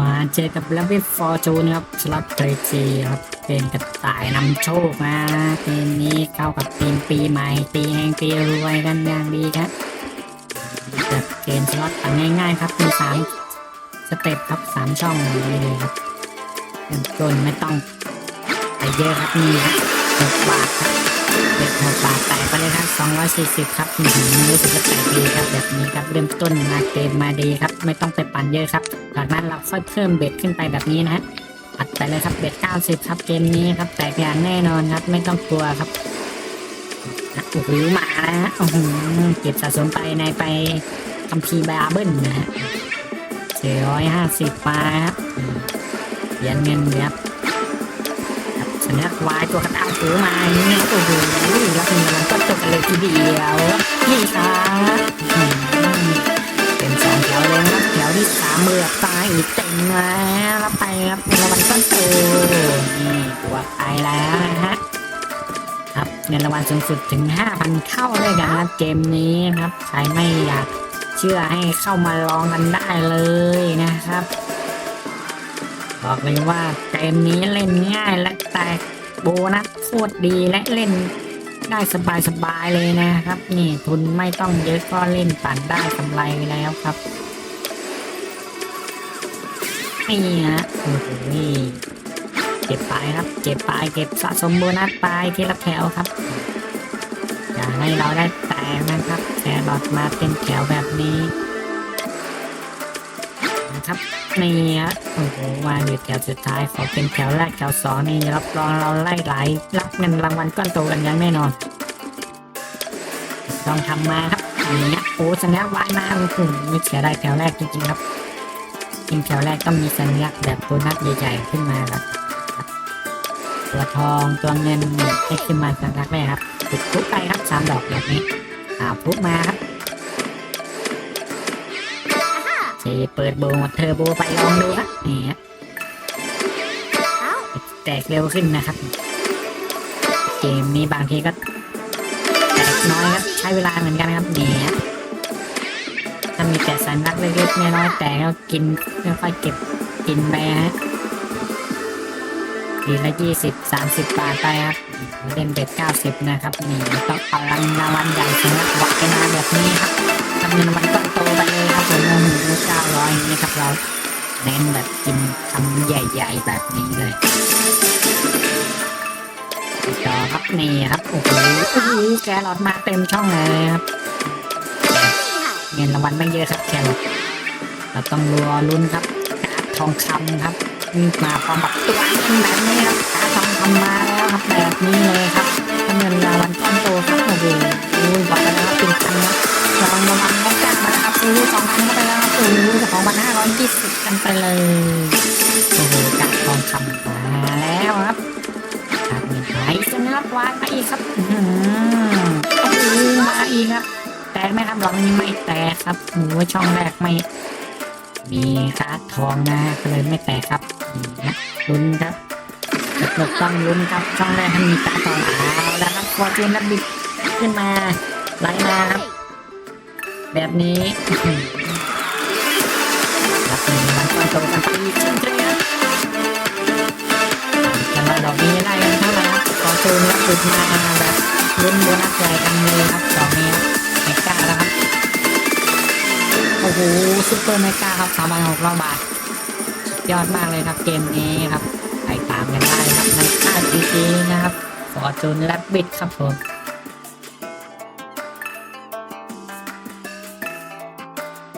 มาเจอกับ r a b b i t Fortune ครับสลับเทรจีครับเป็นกระต่ายนำโชคมาเกมนี้เข้ากับทีมปีใหม่ปีแห่งปีรวยกันอย่างดีครับแบบเกมสล็อตตังง่ายๆครับมีสามสเต็ปครับสามช่องนี้เลยครับเริ่มต้นไม่ต้องไปเยอะครับนี่ครับบาทครับ เด็กหกบาแตกไปเลยครับสองร้อยสี่สิบครับอื้อหือรู้สึกว่าแตกดีครับแบบนี้ครับเริ่มต้นมาเกมมาดีครับ ไม่ต้องไปปั่นเยอะครับ จากนั้นเราค่อยเพิ่มเบ็ดขึ้นไปแบบนี้นะฮะอัดไปเลยครับเบ็ด 90 ครับเกมนี้ครับ แตกอย่างแน่นอนครับ ไม่ต้องกลัวครับโอ้โหมาแล้วฮะโอ้โหเก็บสะสมไปในไปคัมพีร์บาเบิลนะฮะ450มาครับเหรียญเงินครับ ครับชนะวายตัวกระต่ายถือมาอย่างนี้โอ้โหแล้วเป็นกำลังก็ตกกันเลยทีเดียวนี่ครับเป็นสองแถวเลยนะแถวที่สามเบือกตายอีกเต็มแล้วรับไปครับเงินรางวัลก้อนโตนี่ตัวไปแล้วนะฮะครับเงินรางวัลสูงสุดถึง 5,000 เข้าด้วยกันครับเกมนี้ครับใครไม่อยากเชื่อให้เข้ามาลองกันได้เลยนะครับ บอกเลยว่าเกมนี้เล่นง่ายและ โบนัสโคตรดีและเล่นได้สบายๆเลยนะครับ นี่ทุนไม่ต้องเยอะก็เล่นปั่นได้กำไรแล้วครับนี่ฮะโอ้โหเก็บไปครับ เก็บไปเก็บสะสมโบนัสไปที่ละแถวครับอย่าให้เราได้แตกนะครับแครอทมาเป็นแถวแบบนี้ ครับนี่โอ้โหมาอยู่แถวสุดท้ายขอเป็นแถวแรกแถวสองนี่รับรองเราไล่ไหลรับเงินรางวัลก้อนโตกันอย่างแน่นอน ต้องทำมาครับอย่างเงี้ยโอ้สัญลักษณ์วายมาโอ้โหไม่เสียได้แถวแรกจริงๆครับจริงแถวแรกต้องมีสัญลักษณ์แบบโบนัสใหญ่ๆขึ้นมาครับตัวทองตัวเงินให้ขึ้นมาสัญลักษณ์แรกครับปุบปุ๊บไปครับสามดอกแบบนี้อ่าปุ๊บมาครับ เจเปิดโบว์เทอร์โบไปลองดูครับนี่ฮะแตกเร็วขึ้นนะครับ เกมนี้บางทีก็แตกน้อยครับ ใช้เวลาเหมือนกันครับนี่ฮะถ้ามีแต่สัญลักษณ์เล็กๆน้อยๆแต่ก็กินค่อยๆเก็บกินไปฮะ ทีละยี่สิบสามสิบบาทไปครับเล่นเบ็ดเก้าสิบนะครับนี่ต้องเอารางวัลใหญ่สำหรับวัดกันมาแบบนี้ครับทำเงินวันก็โตไปเลยครับผมโอ้โหเก้าร้อยนี่ครับเราเน้นแบบกินคำใหญ่ๆแบบนี้เลยต่อครับนี่ครับโอ้โหโอ้โหแกรอดมาเต็มช่องเลยครับเงินรางวัลไม่เยอะครับแกรอดเราต้องรอลุ้นครับการทองคำครับ มาพร้อมกับตัวเงินแบบนี้ครับกาทองคำมาแล้วครับแบบนี้เลยครับเงินรางวัลก้อนโตครับโอ้โหโอ้ยบอกกันนะครับเป็นพันนะรางวัลรางวัลไม่กล้ามานะครับโอ้สองพันเข้าไปแล้วครับโอ้สองพันห้าร้อยยี่สิบกันไปเลยโอ้โหการ์ดทองคำมาแล้วครับครับมีไม้สัญลักษณ์วางมาอีกครับอื้อหือโอ้โหมาอีกครับแตกไหมครับลองนี้ไม่แตกครับหมูช่องแรกไม่มีการ์ดทองนะก็เลยไม่แตกครับ ลุ้นครับเราต้องลุ้นครับช่องแรกให้มีการ์ดทอเอาแล้วครับฟอร์จูนและบิดขึ้นมาไหลมาครับ แบบนี้รับนี่มันต้องโตกันไปอีกเช่นเคยครับแต่ว่าดอกนี้ได้กันเท่าไหร่ครับขอซูมแล้วปิดมาแบบลุ้นโบนัสใหญ่กันเลยครับดอกนี้ครับเมกาแล้วครับโอ้โหซุปเปอร์เมกาครับสามพันหกร้อยบาท ยอดมากเลยครับเกมนี้ครับ ไปตามกันได้ครับในค่ายจีนะครับฟอร์จูนและบิดครับผม